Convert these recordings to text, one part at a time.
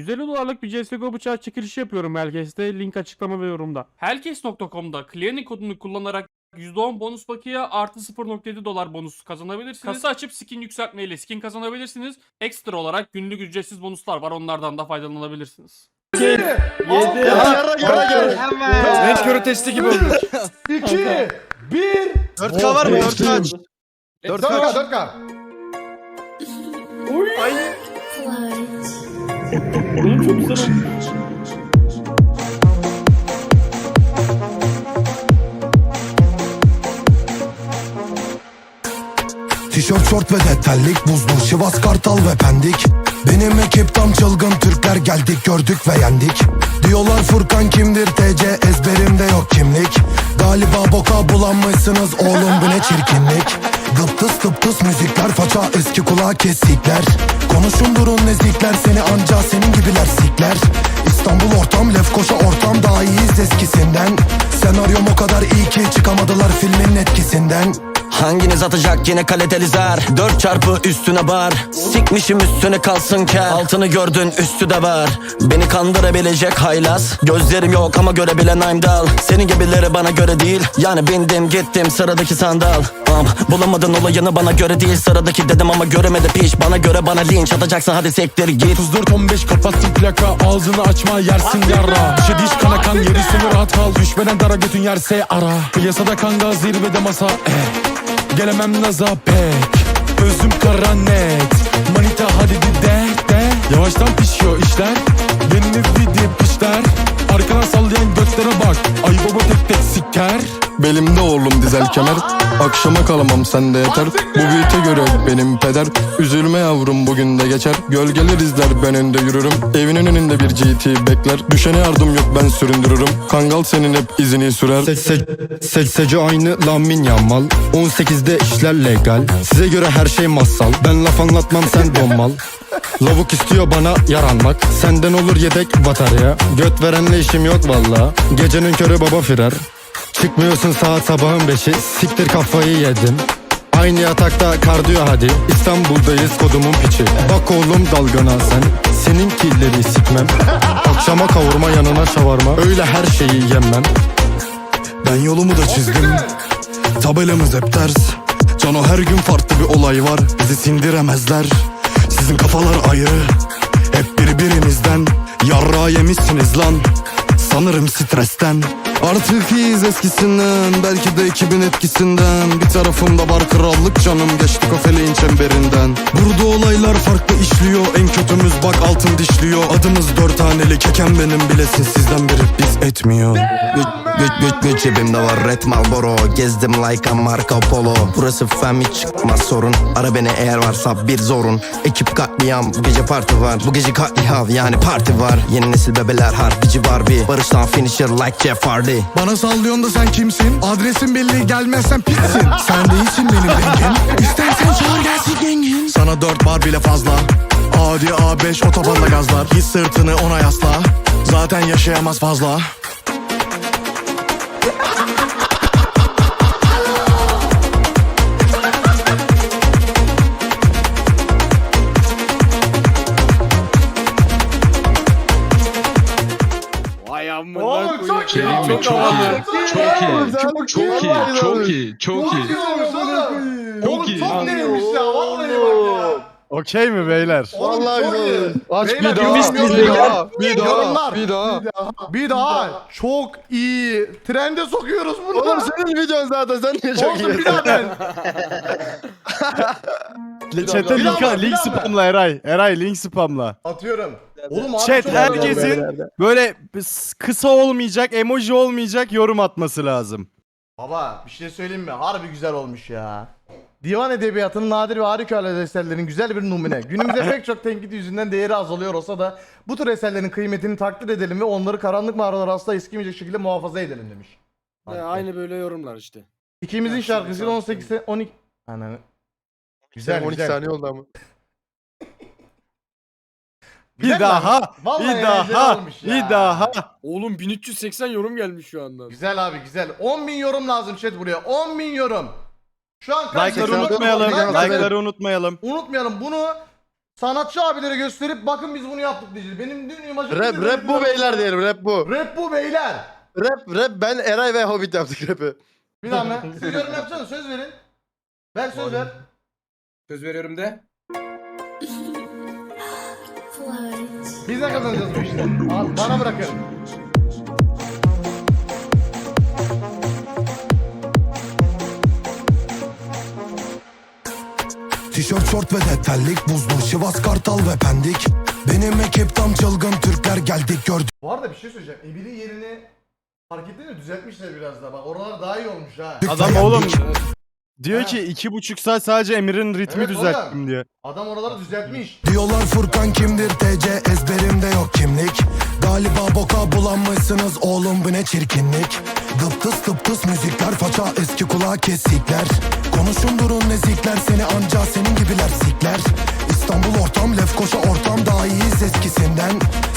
150 dolarlık bir CSGO bıçağı çekilişi yapıyorum Helkes'te. Link açıklama ve yorumda. Helkes.com'da Clearing kodunu kullanarak %10 bonus bakiye artı 0.7 dolar bonus kazanabilirsiniz. Kasa açıp skin yükseltmeyle skin kazanabilirsiniz. Ekstra olarak günlük ücretsiz bonuslar var onlardan da faydalanabilirsiniz. Yara yara gel. Net körü testi gibi oldu. 2 1 4K var mı? 4K aç. 4 4K 4K. Tişört, şort ve de terlik Buzlu Sivas, Kartal ve Pendik. Benim ekip tam çılgın. Türkler Geldik gördük ve yendik. Diyorlar Furkan kimdir? TC ezberimde yok kimlik. Galiba boka bulanmışsınız oğlum bu ne çirkinlik? Dıptıs tıptıs müzikler faça eski kulağı kesikler. Konuşun durun nezikler seni anca senin gibiler sikler. İstanbul ortam Lefkoşa ortam daha iyiyiz eskisinden. Senaryom o kadar iyi ki çıkamadılar filmin etkisinden Hanginiz atacak yine kaliteli zar? Dört çarpı üstüne bar. Sikmişim üstüne kalsın kar. Altını gördün üstü de var. Beni kandırabilecek haylaz. Gözlerim yok ama görebilen I'm dal Senin gibileri bana göre değil. Yani bindim gittim sıradaki sandal. Am, Bulamadın olayını bana göre değil. Sıradaki dedim ama göremedi piş Bana göre bana linç atacaksa hadi sektir git. 34-15 kapatsın plaka. Ağzını açma yersin yarra Düşe diş kana kan yeri rahat kal. Düşmeden dara götün yerse ara. Piyasada kanga zirvede masa eh. Gelemem naza pek. Gözüm kara net. Manita hadi de de. Yavaştan pişiyor işler. Yeni video pişler Arkana sallayan götlere bak. Ay baba tek tek siker Belimde oğlum dizel kemer. Akşama kalamam sende yeter. Bu büyüte göre benim peder. Üzülme yavrum bugün de geçer. Gölgeler izler ben önde yürürüm. Evinin önünde bir GT bekler. Düşene yardım yok ben süründürürüm. Kangal senin hep izini sürer. Seçseci aynı Lamin Yamal. 18'de işler legal. Size göre her şey masal. Ben laf anlatmam sen donmal. Lavuk istiyor bana yaranmak Senden olur yedek batarya. Göt verenle işim yok valla Gecenin körü baba firar Çıkmıyorsun saat sabahın beşi. Siktir kafayı yedim Aynı yatakta kardiyo hadi. İstanbul'dayız kodumun piçi. Bak oğlum dalgana sen. Seninkileri sikmem. Akşama kavurma yanına şavarma Öyle her şeyi yemem. Ben yolumu da çizdim. Tabelamız hep ters. Cano her gün farklı bir olay var. Bizi sindiremezler. Sizin kafalar ayrı. Hep birbirinizden. Yarra yemişsiniz lan. Sanırım stresten Artık iyiyiz eskisinden Belki de ekibin etkisinden. Bir tarafımda var krallık canım Geçti kafeleğin çemberinden. Burada olaylar farklı işliyor En kötümüz bak altın dişliyor. Adımız dört taneli keken benim bilesin Sizden biri biz etmiyor. Güç güç güç güç cebimde var Red Marlboro. Gezdim like a Marco Polo. Burası fem hiç çıkmaz sorun. Ara beni eğer varsa bir zorun. Ekip katliam bu gece parti var. Bu gece katliam yani parti var. Yeni nesil bebeler harbici var bir Barıştan finisher like Jeff Hardy Bana sallıyorsun da sen kimsin? Adresin belli gelmezsen pissin. Sen değilsin benim dengin İstersen çağır gelsin gengin Sana dört bar bile fazla. Audi A5 otobanda gazlar Hiç sırtını ona yasla. Zaten yaşayamaz fazla Çok iyi. Şey mi? Çok Çok iyi. iyi. Çok iyi. Çok iyi. Çok iyi. Çok iyi. Oğlum iyi. çok neymiş ya vallahi bak ya. Okey mi beyler? Vallahi güzel. Aç bir daha Bir daha Bir daha Bir daha Bir daha çok iyi. Trende sokuyoruz bunu. Oğlum senin videon zaten sen niye çok Olsun bir iyi daha ben. Chat'e Bir link, link spamla Eray. Eray link spamla. Atıyorum. Oğlum abi Chat çok herkesin böyle kısa olmayacak, emoji olmayacak yorum atması lazım. Baba bir şey söyleyeyim mi? Harbi güzel olmuş ya. Divan edebiyatının nadir ve harikulade eserlerin güzel bir numune. Günümüzde pek çok tenkit yüzünden değeri azalıyor olsa da bu tür eserlerin kıymetini takdir edelim ve onları karanlık mağaralar asla eskimeyecek şekilde muhafaza edelim demiş. Aynı böyle yorumlar işte. İkimizin şarkısı 18 se- 12 Ananı. Güzel Sen 12 güzel. saniye oldu ama Güzel Bir daha, lan. Vallahi bir eğlenceli daha, olmuş ya. bir daha. Oğlum 1380 yorum gelmiş şu anda. Güzel abi güzel. 10 bin yorum lazım chat buraya. 10 bin yorum. Şu an kaç Like'ları yorum? unutmayalım, Like- like'ları unutmayalım. Unutmayalım bunu sanatçı abileri gösterip bakın biz bunu yaptık diyeceğiz. Benim dün imajım... Rap rap bu beyler diyelim rap bu. Rap bu beyler. Rap rap ben Eray ve Hobbit yaptık rap'i. Bir daha mı? Siz yorum yapacaksınız söz verin. Ver söz ver. Söz veriyorum de. Biz ne kazanacağız bu işte? Al, bana bırakın. Tişört, şort ve de terlik Buzlu Sivas, Kartal ve Pendik Benim ekip tam çılgın Türkler geldik gördük Bu arada bir şey söyleyeceğim. Emir'in yerini fark ettin mi? Düzeltmişler biraz daha. Bak oralar daha iyi olmuş ha. Adam oğlum Diyor ki iki buçuk saat sadece Emir'in ritmi Evet, düzelttim diye. Adam oraları düzeltmiş. Diyorlar Furkan kimdir? TC ezberimde yok kimlik. Galiba boka bulanmışsınız oğlum bu ne çirkinlik. Dıptıs dıptıs müzikler faça eski kulağı kesikler. Konuşun durun nezikler seni anca senin gibiler sikler. İstanbul ortam Lefkoşa ortam daha iyiyiz eskisinden.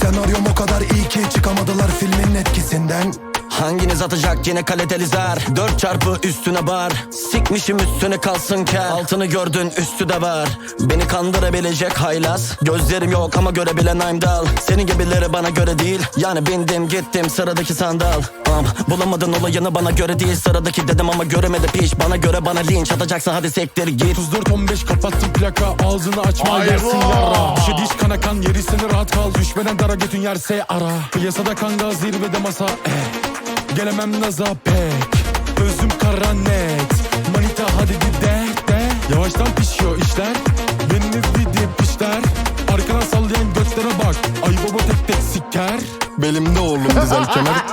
Senaryom o kadar iyi ki çıkamadılar filmin etkisinden Hanginiz atacak yine kaliteli zar? Dört çarpı üstüne bar. Sikmişim üstüne kalsın ker. Altını gördün üstü de var. Beni kandırabilecek haylaz. Gözlerim yok ama görebilen I'm dal Senin gibileri bana göre değil. Yani bindim gittim sıradaki sandal. Am, Bulamadın olayını bana göre değil. Sıradaki dedim ama göremedi piş. Bana göre bana linç atacaksan hadi sektir git. 34-15 kapattım plaka. Ağzını açma Hayır. yersin yara. Düşe diş kana kan gerisini rahat kal. Düşmeden dara götün yerse ara. Piyasada kanga zirvede masa. Eh. Gelemem naza pek. Özüm kara net. Manita hadi bir de. De Yavaştan pişiyor işler. Beni didip işler Arkana sallayan götlere bak. Ay baba tek tek siker. Belimde oğlum dizel kemer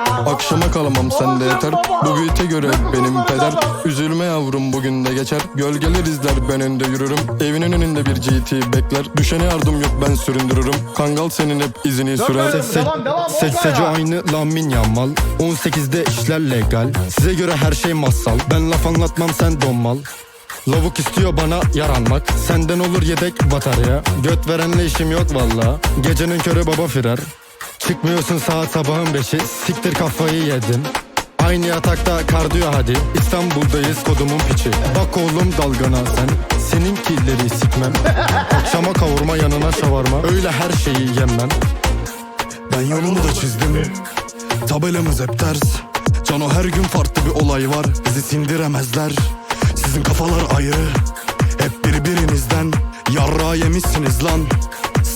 kalamam sende yeter. Bu büyüte göre benim peder. Üzülme yavrum bugün de geçer. Gölgeler izler ben önde yürürüm. Evinin önünde bir GT bekler. Düşene yardım yok ben süründürürüm. Kangal senin hep izini sürer. Olkay ya. aynı Lamin Yamal. 18'de işler legal. Size göre her şey masal. Ben laf anlatmam sen donmal. Lavuk istiyor bana yaranmak. Senden olur yedek batarya. Göt verenle işim yok valla. Gecenin körü baba firar Çıkmıyorsun saat sabahın beşi. Siktir kafayı yedim Aynı yatakta kardiyo hadi. İstanbul'dayız kodumun piçi. Bak oğlum dalgana sen. Seninkileri sikmem. Akşama kavurma yanına şavarma. Öyle her şeyi yemem. Ben yolumu da çizdim. Tabelamız hep ters. Cano her gün farklı bir olay var. Bizi sindiremezler. Sizin kafalar ayrı. Hep birbirinizden. Yarra yemişsiniz lan.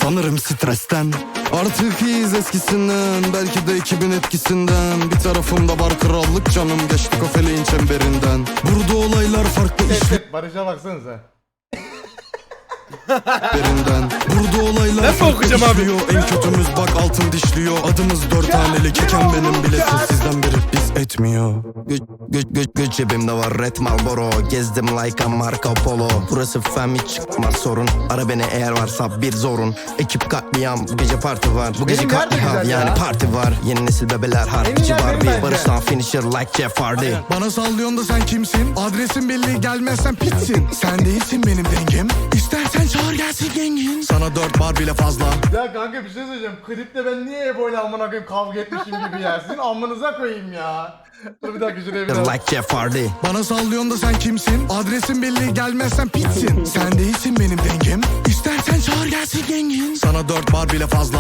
Sanırım stresten Artık iyiyiz eskisinden Belki de ekibin etkisinden Bir tarafımda var krallık canım Geçtik o feleğin çemberinden Burada olaylar farklı Set set Barış'a baksanıza. Burada olaylar farklı işliyor En kötümüz bak altın dişliyor. Adımız dört haneli keken benim bile sizden biri biz etmiyor. Güç, güç, güç, güç cebimde var Red Marlboro. Gezdim like a Marco Polo. Burası fem hiç çıkmaz sorun. Ara beni eğer varsa bir zorun. Ekip katliam bu gece parti var. Bu gece katliam yani parti var. Yeni nesil bebeler harbici Barbie. Barış'tan finisher like Jeff Hardy. Bana sallıyorsun da sen kimsin? Adresin belli gelmezsen pitsin Sen değilsin benim dengim İstersen çağır gelsin gengin Sana dört bar bile fazla Ya kanka bir şey söyleyeceğim. Klipte ben niye Ebo ile amına koyayım kavga etmişim gibi ya. Sizin amınıza koyayım ya. Dur bir dakika şuraya bir daha. like Jeff Hardy Bana sallıyorsun da sen kimsin? Adresin belli gelmezsen pitsin Sen değilsin benim dengim İstersen çağır gelsin gengin Sana dört bar bile fazla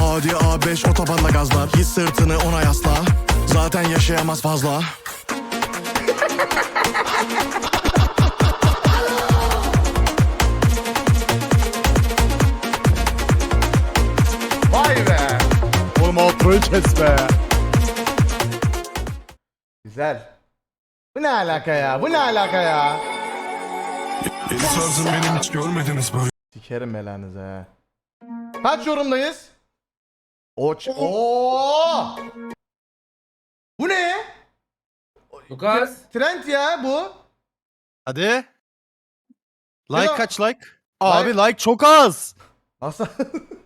Audi A5 otobanda gazlar Hiç sırtını ona yasla Zaten yaşayamaz fazla Oğlum outro'yu kes be. Güzel. Bu ne alaka ya? Bu ne alaka ya? Sözüm benim hiç görmediniz böyle Sikerim belanızı ha. Kaç yorumdayız? Oç. Oo! Bu ne? Lucas. Trend ya bu. Hadi. Like kaç like? Abi like çok az. Nasıl?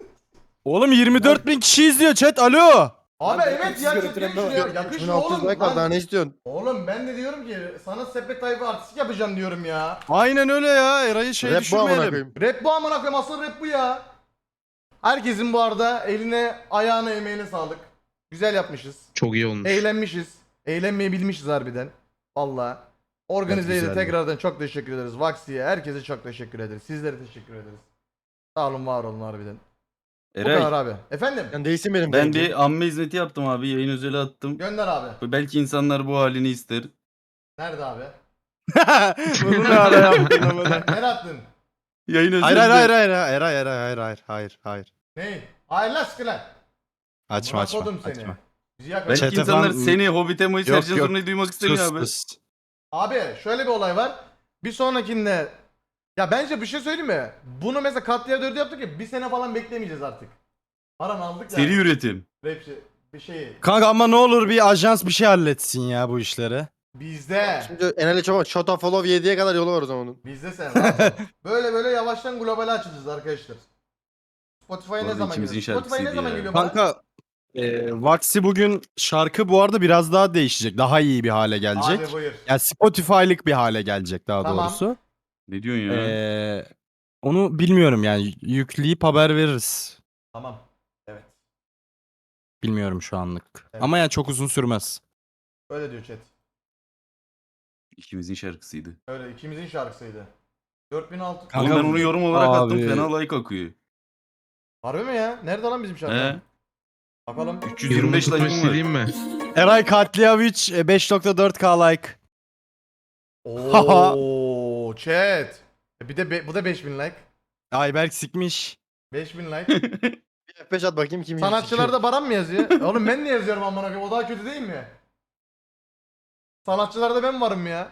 Oğlum 24 bin kişi izliyor chat alo. Abi evet ya çok görüntülenme yakışmıyor. var. Yakışmıyor oğlum. like var daha Lan, ne istiyorsun? oğlum ben de diyorum ki sana sepet tayfa artistik yapacağım diyorum ya. Aynen öyle ya Eray'ı şey Rap bu amına düşürmeyelim. koyayım. Rap bu amına koyayım asıl rap bu ya. Herkesin bu arada eline ayağına emeğine sağlık. Güzel yapmışız. Çok iyi olmuş. Eğlenmişiz. Eğlenmeyi bilmişiz harbiden. Valla. Organize'ye de tekrardan çok teşekkür ederiz. Vaxi'ye herkese çok teşekkür ederiz. Sizlere teşekkür ederiz. Sağ olun var olun harbiden. Bu Eray kadar abi. Efendim? Yani değilsin benim ben bir amme hizmeti yaptım abi yayın özeli attım. Gönder abi. Belki insanlar bu halini ister. Nerede abi? Bunu ne ara yaptın ama Nereye attın? Yayın özeli. Hayır hayır hayır hayır hayır hayır hayır hayır hayır hayır Ney? Hayır lan sıkı lan. Açma Buna açma kodum seni. açma. Bizi. Belki Çete insanlar falan- seni Hobbit'e Mayıs Yok, Ercan yok. Zorlu'yu duymak istemiyor Sus abi. sus. Abi şöyle bir olay var. Bir sonrakinde ya bence bir şey söyleyeyim mi? Bunu mesela katliya 4'ü yaptık ya bir sene falan beklemeyeceğiz artık. Paran aldık ya. Seri üretim. Rapçi bir şey. Kanka ama ne olur bir ajans bir şey halletsin ya bu işleri. Bizde. Şimdi Enel'e çok shot of follow 7'ye kadar yolu var o zaman onun. Bizde sen. böyle böyle yavaştan globale açacağız arkadaşlar. Spotify'a ne zaman ikimizin geliyor? Spotify'a ne şarkısıydı zaman ya. geliyor bana? Kanka e, Vaxi bugün şarkı bu arada biraz daha değişecek. Daha iyi bir hale gelecek. Hadi buyur. Yani Spotify'lık bir hale gelecek daha Tamam. doğrusu. Ne diyorsun ya? Ee, onu bilmiyorum yani yükleyip haber veririz. Tamam. Evet. Bilmiyorum şu anlık. Evet. Ama yani çok uzun sürmez. Öyle diyor chat. İkimizin şarkısıydı. Öyle ikimizin şarkısıydı. 4006. Kanka Oğlum ben onu yorum olarak attım abi- fena like akıyor. Harbi mi ya? Nerede lan bizim şarkı? He? Bakalım. 325 like'ım var. istediğim mi? Eray Katliavic e, 5.4k like. Oo, chat. E Bir de be- bu da 5000 like. Ayberk sikmiş. 5000 like. F5 at bakayım kim Sanatçılarda Baran mı yazıyor? Oğlum ben ne yazıyorum amına koyayım? O daha kötü değil mi? Sanatçılarda ben varım ya.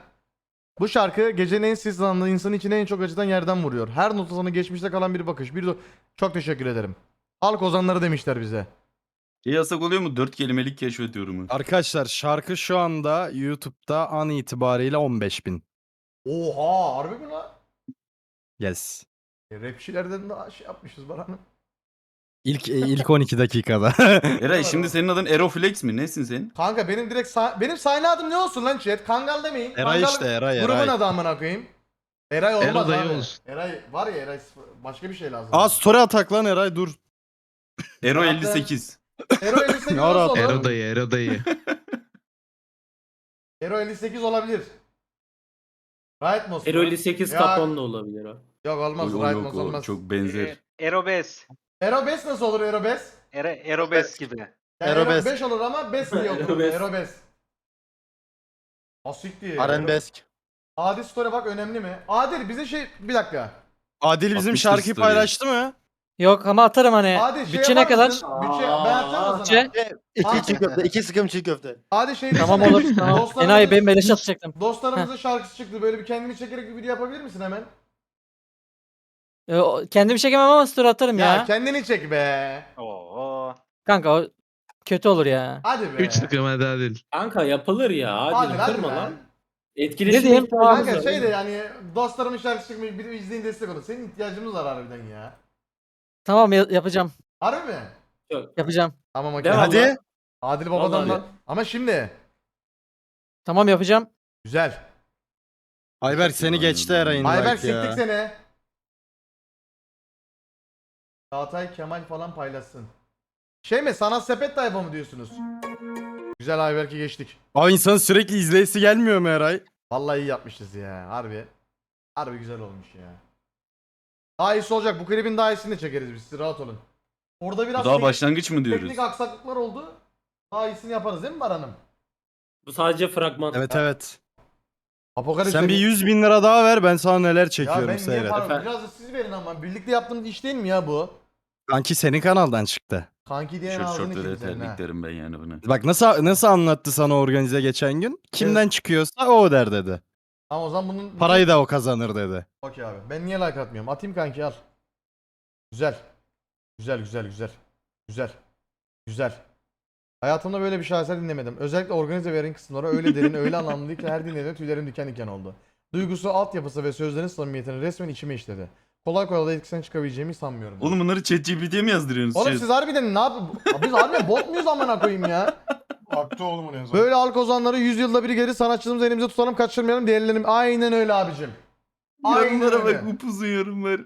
Bu şarkı gecenin en sessiz anında insanın içine en çok acıtan yerden vuruyor. Her notasına geçmişte kalan bir bakış. Bir do- Çok teşekkür ederim. Halk ozanları demişler bize. Şey yasak oluyor mu? 4 kelimelik keşfet yorumu. Arkadaşlar şarkı şu anda YouTube'da an itibariyle 15.000. Oha harbi mi lan? Yes. E, rapçilerden daha şey yapmışız Baran'ım. İlk e, ilk 12 dakikada. Eray şimdi senin adın Eroflex mi? Nesin sen? Kanka benim direkt sa- benim sahne adım ne olsun lan chat? Kangal demeyin. Eray Kangal işte Eray grubun Eray. adı amına koyayım. Eray olmaz Ero dayı abi. olsun. Eray var ya Eray başka bir şey lazım. Aa story atak lan Eray dur. Ero Zaten- 58. Ero 58 Ne nasıl ara- olur? Ero dayı, Ero dayı. Ero 58 olabilir. Right Mos. Ero 58 Ya- da olabilir o. Yok olmaz. Yok Mos o olmaz. çok benzer. Erobes. Ero 5 nasıl olur Ero 5? Ere, Erobes gibi. Yani Ero Ero Bes. 5 olur ama 5 diye okunur. Ero Bes. Ero 5. Asikti. Arenbesk. Adil Story bak önemli mi? Adil bize şey bir dakika. Adil bizim Atmıştır şarkıyı story'yi. paylaştı mı? Yok ama atarım hani. Adil şey Bütçe ne yapar kadar? mısın? Bütçe ben mı sana? Bütçe? İki çiğ köfte. iki sıkım çiğ köfte. Adil şey Tamam olur tamam. Enayi benim beleş atacaktım. Dostlarımızın şarkısı çıktı. Böyle bir kendini çekerek bir video yapabilir misin hemen? Ee, o- Kendimi çekemem ama story atarım Ya, ya. kendini çek be. Oo. Kanka o kötü olur ya. Hadi be. 3 sıkım hadi Adil. Kanka yapılır ya. Hadi, Hadi hadi kırma be. lan. Etkileşim Ne diyeyim? ihtiyacımız Kanka şey de yani dostlarımın şarkısı çıkmış bir izleyin destek olun. Senin ihtiyacımız var harbiden ya. Tamam ya- yapacağım. Harbi mi? Yapacağım. Tamam okey. Devam Hadi. lan. Adil babadan Vallahi. da. Ama şimdi. Tamam yapacağım. Güzel. Ayberk seni geçti Eray'ın Ayberk ya. siktik seni. Çağatay Kemal falan paylaşsın. Şey mi sanat sepet tayfa mı diyorsunuz? Güzel Ayberk'i geçtik. Aa insanın sürekli izleyisi gelmiyor mu Eray? Vallahi iyi yapmışız ya harbi. Harbi güzel olmuş ya. Daha iyisi olacak. Bu klibin daha iyisini de çekeriz biz. Siz rahat olun. Orada Bu biraz daha tek- başlangıç mı diyoruz? teknik aksaklıklar oldu. Daha iyisini yaparız değil mi Baran'ım? Bu sadece fragman. Evet evet. Apokalips Sen bir dedi- 100 bin lira daha ver ben sana neler Ya çekiyorum ben niye seyret. para... Biraz da siz verin ama. Birlikte yaptığımız iş değil mi ya bu? Kanki senin kanaldan çıktı. Kanki diyen Şort ağzını şortları kilitlerin ha. terliklerim ben yani bunu. Bak nasıl nasıl anlattı sana organize geçen gün? Kimden çıkıyorsa o der dedi. Ama o zaman bunun... Parayı da o kazanır dedi. Okey abi. Ben niye like atmıyorum? Atayım kanki al. Güzel. Güzel güzel güzel. Güzel. Güzel. Hayatımda böyle bir şaheser dinlemedim. Özellikle organize verin kısımları öyle derin, öyle anlamlı ki her dinlediğimde tüylerim diken diken oldu. Duygusu, altyapısı ve sözlerin samimiyetini resmen içime işledi. Kolay kolay da etkisinden çıkabileceğimi sanmıyorum. Oğlum bunları ChatGPT'ye mi yazdırıyorsunuz? Oğlum siz harbiden ne yap... Biz harbiden bot muyuz amına koyayım ya? Aktı oğlum onu Böyle halk ozanları 100 yılda bir geri sanatçımızı elimize tutalım kaçırmayalım değerlenelim. Aynen öyle abicim. Aynen Yorumlara öyle. bak upuzun yorumlar.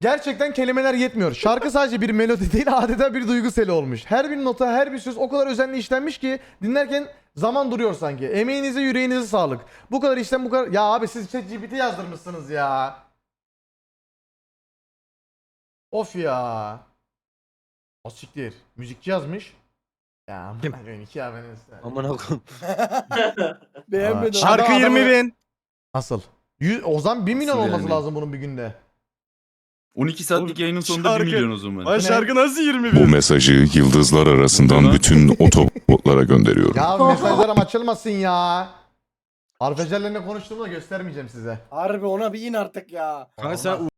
Gerçekten kelimeler yetmiyor. Şarkı sadece bir melodi değil adeta bir duygu seli olmuş. Her bir nota, her bir söz o kadar özenli işlenmiş ki dinlerken zaman duruyor sanki. Emeğinize, yüreğinize sağlık. Bu kadar işlem bu kadar... Ya abi siz ChatGPT yazdırmışsınız ya. Of ya. O siktir. Müzikçi yazmış. Ya amına koyayım iki abone Aman okum. Beğenmedim. Şarkı 20 bin. Nasıl? Yüz, o zaman 1 milyon Nasıl olması yani? lazım bunun bir günde. 12 saatlik yayının sonunda Şarkı- 1 milyon o zaman. Lan şarkı nasıl 20 Bu bin? mesajı yıldızlar arasından bütün otobotlara gönderiyorum. Ya mesajlarım açılmasın ya. Harfecerlerle konuştuğumu da göstermeyeceğim size. Harbi ona bir in artık ya. Kanka sen